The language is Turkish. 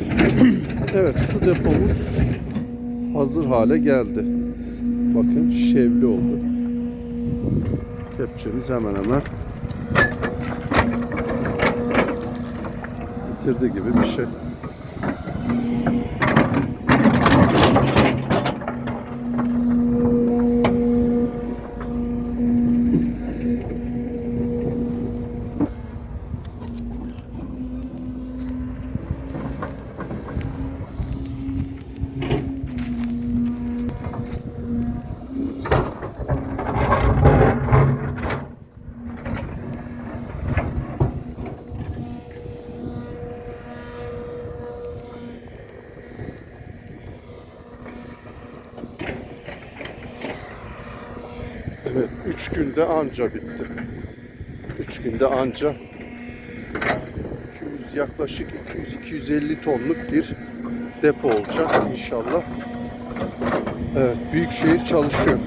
Evet su depomuz hazır hale geldi. Bakın şevli oldu. Kepçemiz hemen hemen bitirdi gibi bir şey. Evet, üç günde anca bitti. Üç günde anca 200, yaklaşık 200-250 tonluk bir depo olacak inşallah. Evet, Büyükşehir çalışıyor.